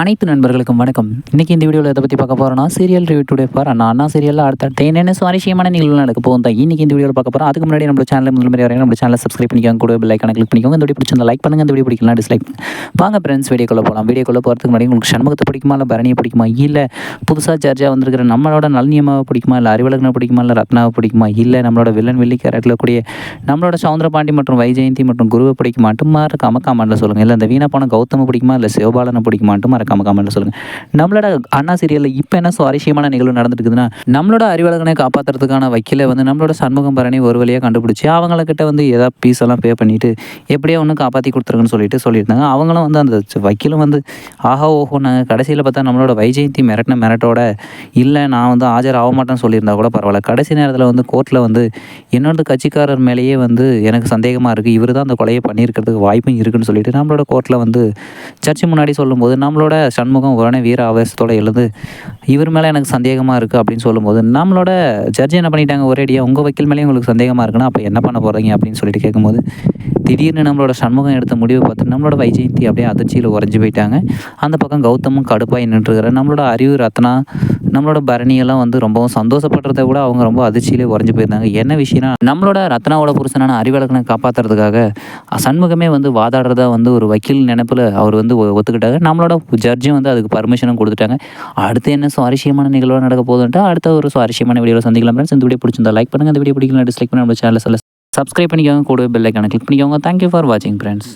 அனைத்து நண்பர்களுக்கும் வணக்கம். இன்றைக்கி இந்த வீடியோவில் எதை பற்றி பார்க்க போகிறோம்னா சீரியல் ரிவ்யூ டுடே பார். அண்ணா அண்ணா சீரியலில் அடுத்த என்னென்ன சுவாரஸ்யமான நிகழ்வு நடக்க போகும் தான் இன்றைக்கி இந்த வீடியோவில் பார்க்க போகிறோம் அதுக்கு முன்னாடி நம்ம சேனல் முதல் மாதிரி வரைக்கும் நம்ம சேனலை சப்ஸ்கிரைப் பண்ணிக்கோங்க. கூட பெல் ஐக்கான கிளிக் பண்ணிக்கோங்க. இந்த வீடியோ பிடிச்சிருந்தா லைக் பண்ணுங்கள் இந்த வீடியோ பிடிக்கலாம் டிஸ்லைக் வாங்க ஃப்ரெண்ட்ஸ் வீடியோக்குள்ளே போகலாம் வீடியோக்குள்ளே போகிறதுக்கு முன்னாடி உங்களுக்கு சண்முகத்தை பிடிக்குமா இல்லை பரணியை பிடிக்குமா? இல்லை புதுசாக சார்ஜாக வந்திருக்கிற நம்மளோட நளினியம்மாவை பிடிக்குமா? இல்லை அறிவழகனை பிடிக்குமா? இல்லை ரத்னாவை பிடிக்குமா? இல்லை நம்மளோட வில்லன் வெள்ளி கேரட்டில் கூடிய நம்மளோட சவுந்தரபாண்டி மற்றும் வைஜெயந்தி மற்றும் குருவை பிடிக்குமாட்டும் மறக்காம கமெண்ட்டில் சொல்லுங்கள் இல்லை இந்த வீணா போன கௌதம பிடிக்குமா? இல்லை சிவபாலனை பிடிக்குமாட்டும் மறக்காம கமெண்ட்டில் சொல்லுங்கள் நம்மளோட அண்ணா சீரியலில் இப்போ என்ன சுவாரஸ்யமான நிகழ்வு நடந்துட்டு இருக்குதுன்னா நம்மளோட அறிவாளர்களை காப்பாற்றுறதுக்கான வக்கீலை வந்து நம்மளோட சண்முகம் பரணி ஒரு வழியாக கண்டுபிடிச்சி அவங்கக்கிட்ட வந்து ஏதாவது பீஸ் எல்லாம் பே பண்ணிவிட்டு எப்படியோ ஒன்று காப்பாற்றி கொடுத்துருக்குன்னு சொல்லிட்டு சொல்லியிருந்தாங்க. அவங்களும் வந்து அந்த வக்கீலும் வந்து ஆஹா ஓஹோ நாங்கள் கடைசியில் பார்த்தா நம்மளோட வைஜெயந்தி மிரட்டின மிரட்டோட இல்லை நான் வந்து ஆஜர் ஆக மாட்டேன்னு சொல்லியிருந்தா கூட பரவாயில்ல. கடைசி நேரத்தில் வந்து கோர்ட்டில் வந்து என்னோட கட்சிக்காரர் மேலேயே வந்து எனக்கு சந்தேகமாக இருக்குது இவர் தான் அந்த கொலையை பண்ணியிருக்கிறதுக்கு வாய்ப்பும் இருக்குன்னு சொல்லிட்டு நம்மளோட கோர்ட்டில் வந்து சர்ச்சு முன்னாடி சொல்லும்போது நம்மளோட சண்முகம் உடனே வீர ஆவேசத்தோடு எழுந்து இவர் மேலே எனக்கு சந்தேகமாக இருக்குது அப்படின்னு சொல்லும்போது நம்மளோட ஜட்ஜ் என்ன பண்ணிட்டாங்க? ஒரேடியாக உங்கள் வக்கீல் மேலேயும் உங்களுக்கு சந்தேகமாக இருக்குன்னா அப்போ என்ன பண்ண போகிறீங்க அப்படின்னு சொல்லிட்டு கேட்கும்போது திடீர்னு நம்மளோட சண்முகம் எடுத்த முடிவு பார்த்து நம்மளோட வைஜெயந்தி அப்படியே அதிர்ச்சியில் உறைஞ்சி போயிட்டாங்க. அந்த பக்கம் கௌதமும் கடுப்பாகி நின்றுக்கிற நம்மளோட அறிவு ரத்னா நம்மளோட பரணியெல்லாம் வந்து ரொம்பவும் சந்தோஷப்படுறத கூட அவங்க ரொம்ப அதிர்ச்சியிலே உறைஞ்சு போயிருந்தாங்க. என்ன விஷயம்னா நம்மளோட ரத்னாவோட புருஷனான அறிவழகனை காப்பாற்றுறதுக்காக சண்முகமே வந்து வாதாடுறதா வந்து ஒரு வக்கீல் நினைப்பில் அவர் வந்து ஒ- ஒத்துக்கிட்டாங்க நம்மளோட ஜட்ஜும் வந்து அதுக்கு பர்மிஷனும் கொடுத்துட்டாங்க. அடுத்து என்ன சுவாரஸ்யமான நிகழ்வு நடக்க போதுன்ட்டு அடுத்த ஒரு சுவாரஸ்யமான வீடியோவில் சந்திக்கலாம் ஃப்ரெண்ட்ஸ் இந்த வீடியோ பிடிச்சிருந்தா லைக் பண்ணுங்கள் இந்த வீடியோ பிடிக்கலாம் டிஸ்லைக் பண்ணி நம்ம சேனலை சப்ஸ்கிரைப் பண்ணிக்கோங்க. கூட பெல்லைக்கான கிளிக் பண்ணிக்கோங்க. தேங்க்யூ ஃபார் வாட்சிங் ஃப்ரெண்ட்ஸ்